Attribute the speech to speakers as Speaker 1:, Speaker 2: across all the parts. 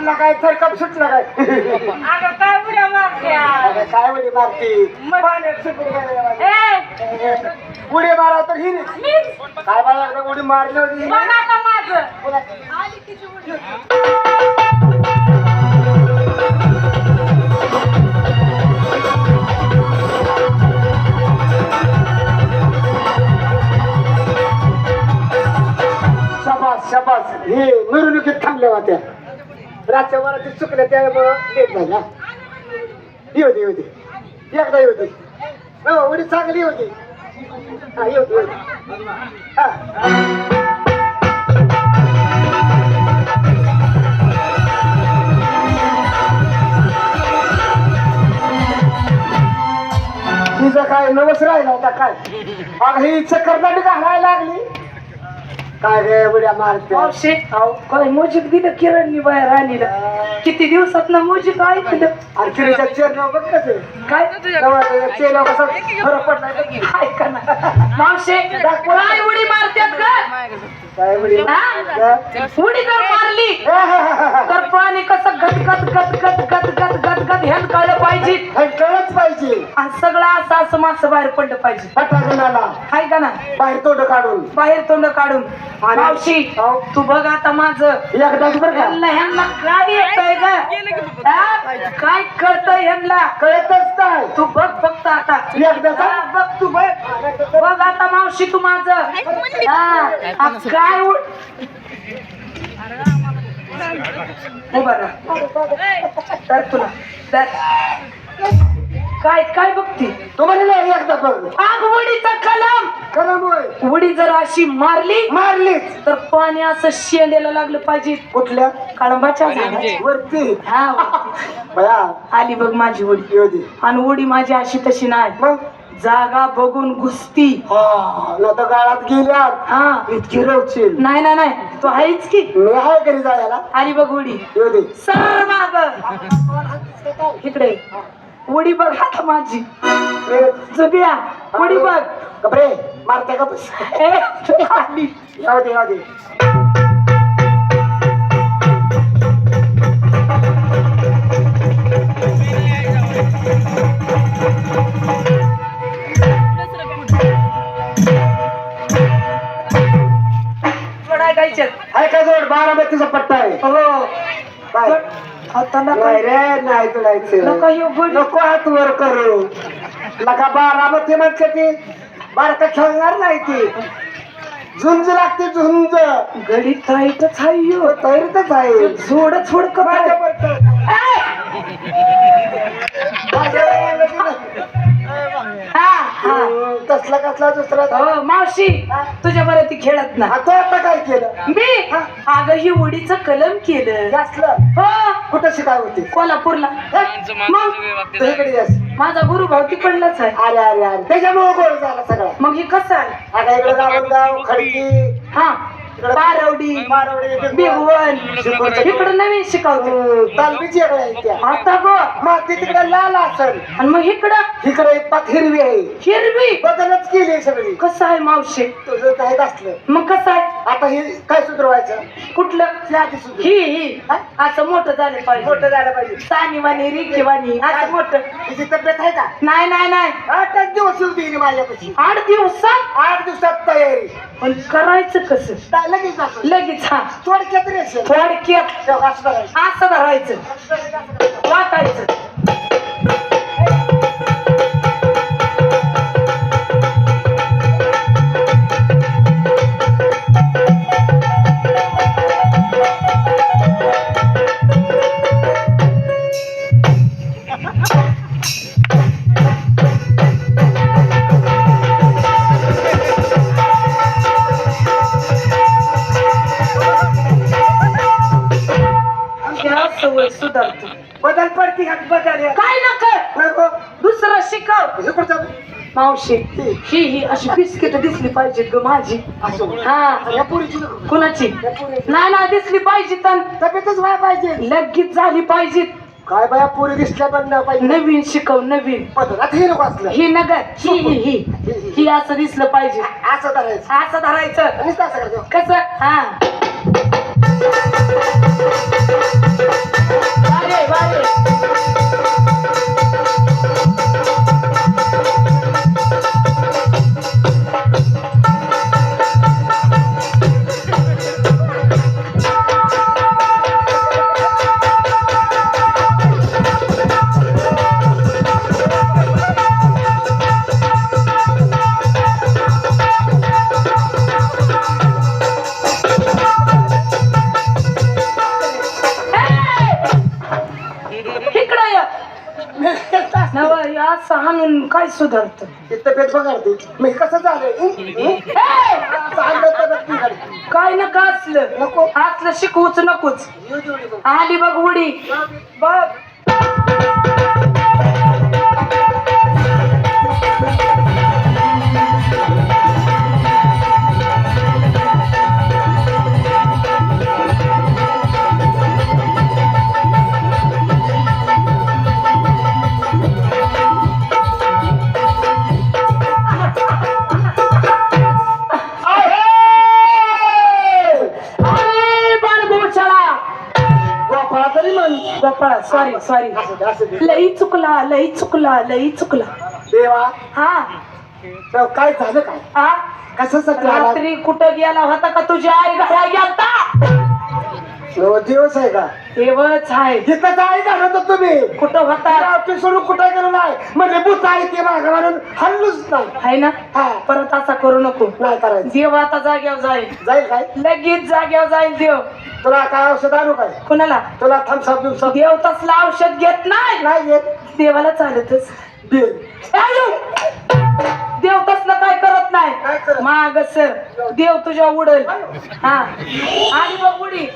Speaker 1: आणला काय? तर कप सुटला काय?
Speaker 2: अगं काय बुड्या मागत्या
Speaker 1: अगं काय म्हणजे
Speaker 2: मागती
Speaker 1: पाण्यात सुटली
Speaker 2: काय
Speaker 1: उडी मारा तर
Speaker 2: ही
Speaker 1: काय मला लागलं उडी मारली होती
Speaker 2: बघा का माझं.
Speaker 1: आली किती उडी. हे मिरवणुकीत थांबल्या होत्या. रातच्या वरात चुकल्या त्यामुळं लेट झाला. येऊ दे येऊ दे एकदा येऊ दे हो उडी चांगली होती. हा येऊ दे येऊ दे हा. तिचं काय नवस राहिला होता काय? मग ही चक्कर चक्करदाटी घालायला लागली. काय गे उड्या मारते
Speaker 2: मावशी काय मोजिक दिलं किरणनी बाहेर राणीला किती दिवसात ना मोजिक ऐकलं?
Speaker 1: आणि चेअरनं बघ कसं
Speaker 2: काय?
Speaker 1: चेला कसा फरक की.
Speaker 2: ऐका ना. मावशी काय उडी का
Speaker 1: काय उडी
Speaker 2: जर मारली तर पाणी कसं पाहिजे.
Speaker 1: हे पाहिजे.
Speaker 2: आज सगळं असं असं माणसं बाहेर पडलं पाहिजे. का ना?
Speaker 1: बाहेर तोंड काढून.
Speaker 2: बाहेर तोंड काढून. मावशी
Speaker 1: हो.
Speaker 2: तू बघ आता माझं.
Speaker 1: एकदाच बरं
Speaker 2: ह्यांना काय येतंय ग? काय ह्यांना
Speaker 1: कळत नाही.
Speaker 2: तू बघ फक्त आता. एकदा बघ तू बघ. बघ आता मावशी तू माझं. काय उभा तुला. तर. काय काय बघती?
Speaker 1: तू म्हणे नाही एकदा बघ.
Speaker 2: आग उडीचा कलम!
Speaker 1: होय
Speaker 2: उडी जर अशी मारली
Speaker 1: मारलीच.
Speaker 2: तर पाणी असं शेंड्याला लागलं पाहिजे.
Speaker 1: कुठल्या?
Speaker 2: कळंबाच्या झाडाची.
Speaker 1: वरती.
Speaker 2: हा
Speaker 1: बया.
Speaker 2: आली बघ माझी
Speaker 1: दे.
Speaker 2: आणि उडी माझी अशी तशी नाही.
Speaker 1: मग?
Speaker 2: जागा बघून घुसती.
Speaker 1: हा न तर गाळात गेल्यात.
Speaker 2: हा.
Speaker 1: इतकी रवशील
Speaker 2: नाही नाही नाही. तू आहेच की.
Speaker 1: मी आहे घरी जायला.
Speaker 2: आली बघ उडी.
Speaker 1: येऊ दे.
Speaker 2: सर माग. इकडे. उडी बघ आता माझी. जुबिया उडी बघ.
Speaker 1: कपडे मारते का बस दे येऊ दे.
Speaker 2: आता नका
Speaker 1: नाही रे नाही तुलायचं.
Speaker 2: नका येऊ गोडी
Speaker 1: नको हात वर करू. लका बारामती म्हणते ती. बारका खेळणार नाही ती. झुंज लागते झुंज.
Speaker 2: गडी ताईटच ह्यो.
Speaker 1: तैरीतच आहे.
Speaker 2: जोड छोड कपाळ. हा हा
Speaker 1: हम्म, कसला कसला दुसरा?
Speaker 2: हो मावशी तुझ्या बरं ती खेळत ना
Speaker 1: आता आता काय केलं?
Speaker 2: मी? अगं ही उडीचं कलम केलं.
Speaker 1: असलं
Speaker 2: हो.
Speaker 1: कुठं शिकाय होती?
Speaker 2: कोल्हापूरला. मग
Speaker 1: तू इकडे यास.
Speaker 2: माझा गुरु भाऊ तिकडलाच आहे.
Speaker 1: अरे अरे अरे. त्याच्यामुळे गोळ झाला सगळा.
Speaker 2: मग हे कसं आहे?
Speaker 1: आता इकडे गावगाव खडकी.
Speaker 2: हा. बिगवण इकडं नवीन शिकवतो
Speaker 1: त्या.
Speaker 2: आता गो.
Speaker 1: माती तिकडे लाल असेल
Speaker 2: आणि मग इकडं?
Speaker 1: इकडे एक पात हिरवी आहे.
Speaker 2: हिरवी?
Speaker 1: बदलच केली सगळी.
Speaker 2: कसं आहे मावशी?
Speaker 1: तुझं काय असलं?
Speaker 2: मग कसं आहे?
Speaker 1: आता हे काय सुधरवायचं
Speaker 2: कुठलं?
Speaker 1: आधी सुधर
Speaker 2: ही ही. असं मोठं झालं पाहिजे.
Speaker 1: मोठं झालं पाहिजे.
Speaker 2: सानीवाणी रिकीवाणी असं मोठं.
Speaker 1: तिची तब्येत आहे का?
Speaker 2: नाही नाही नाही.
Speaker 1: आठच दिवस येऊ दे माझ्यापाशी.
Speaker 2: आठ दिवसात?
Speaker 1: आठ दिवसात तयारी.
Speaker 2: पण करायचं कसं?
Speaker 1: लगेच जातो
Speaker 2: लगेच हा.
Speaker 1: थोडक्यात रेशन
Speaker 2: थोडक्यात.
Speaker 1: असं करायचं.
Speaker 2: असं धरायचं. वाटायचं.
Speaker 1: हे कुठं
Speaker 2: मावशी ही ही अशी बिस्किट दिसली पाहिजेत ग माझी.
Speaker 1: असं.
Speaker 2: हा.
Speaker 1: या पोरीची नको.
Speaker 2: कुणाची?
Speaker 1: या पोरीची.
Speaker 2: नाही ना दिसली पाहिजे तर
Speaker 1: तब्येतच व्हाय पाहिजे.
Speaker 2: लगेच झाली पाहिजे
Speaker 1: काय बाया पोरी दिसल्या पण नाही पाहिजे.
Speaker 2: नवीन शिकव नवीन.
Speaker 1: बदलात हे नको असलं.
Speaker 2: ही नगर ही ही ही. ही असं दिसलं पाहिजे.
Speaker 1: असं करायचं
Speaker 2: असं धरायचं.
Speaker 1: आणि असं करायचं
Speaker 2: कसं? हा. असं हाणून काय सुधारत?
Speaker 1: तब्येत बघाडते मी कसं बिघडतं.
Speaker 2: काय नका असलं.
Speaker 1: नको.
Speaker 2: असलं शिकवूच नकोच. आली बघ उडी. बघ. सॉरी. लई चुकला लई चुकला लई चुकला.
Speaker 1: देवा.
Speaker 2: हा.
Speaker 1: तर काय झालं काय?
Speaker 2: हा?
Speaker 1: कशासाठी आला?
Speaker 2: रात्री कुठं गेला होता का तुझ्या आई घरा गेलता
Speaker 1: दिवस आहे का?
Speaker 2: देवच आहे.
Speaker 1: जिथं काय झालं तर तुम्ही.
Speaker 2: कुठं होता?
Speaker 1: ऑफिस सोडून कुठं गेलो नाही? म्हणजे बुत आहे ते मागं म्हणून हल्लूच नाही.
Speaker 2: आहे ना?
Speaker 1: हा.
Speaker 2: परत असा करू नको.
Speaker 1: नाही करायचं.
Speaker 2: देव आता जाग्यावर जाईल.
Speaker 1: जाईल काय?
Speaker 2: लगेच जाग्यावर जाईल देव.
Speaker 1: तुला काय औषध आणू काय?
Speaker 2: कोणाला?
Speaker 1: तुला थमसाप बिमसाप
Speaker 2: देव तसला औषध घेत नाही.
Speaker 1: नाही येत
Speaker 2: देवाला चालतच.
Speaker 1: दे.
Speaker 2: आयो! देव तसलं काय करत नाही? माग सर. देव तुझ्या उडल. हा. आणि बघ उडी.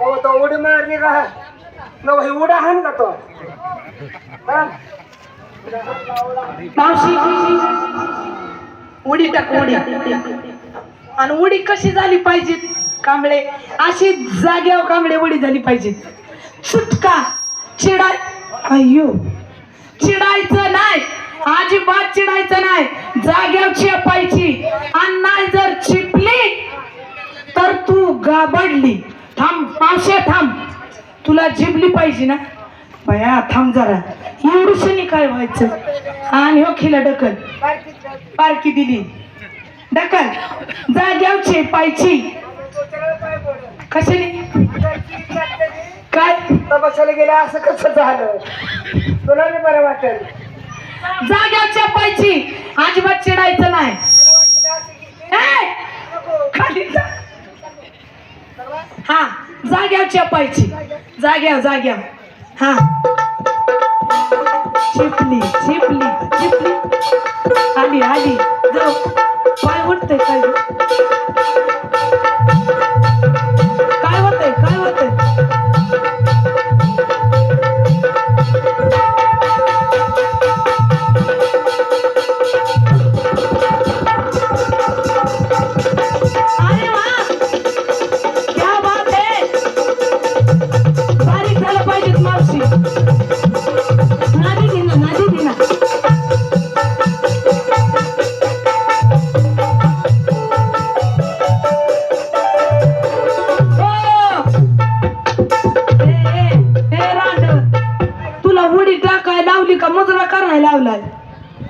Speaker 1: नव तो उडी मारली का? नव ही हाण का तो? हा?
Speaker 2: मावशी. उडी टाक उडी. आणि उडी कशी झाली पाहिजे कांबळे? अशी जाग्यावर कांबळे उडी झाली पाहिजे सुटका. चिडाय अय्यो. चिडायचं नाही. अजिबात चिडायचं नाही. जाग्यावर चेपायची आणि नाही जर चिपली तर तू गाबडली थांब पावशे थांब. तुला जिबली पाहिजे ना? बया थांब जरा. एवढूशनी काय व्हायचं. आणि हो खिला ढकल. पारकी दिली. डकल जाग्यावर चेपायची कशाने? काय?
Speaker 1: तपासायला गेल्या असं कसं झालं? तुला नाही बरं वाटेल.
Speaker 2: जाग्यावर चपायची अजिबात चिडायचं नाही. खाली हा जाग्यावर चपायची जाग्या जाग्या. हा. चिपली चिपली चिपली. आली आली. जाऊ. काय उठते काय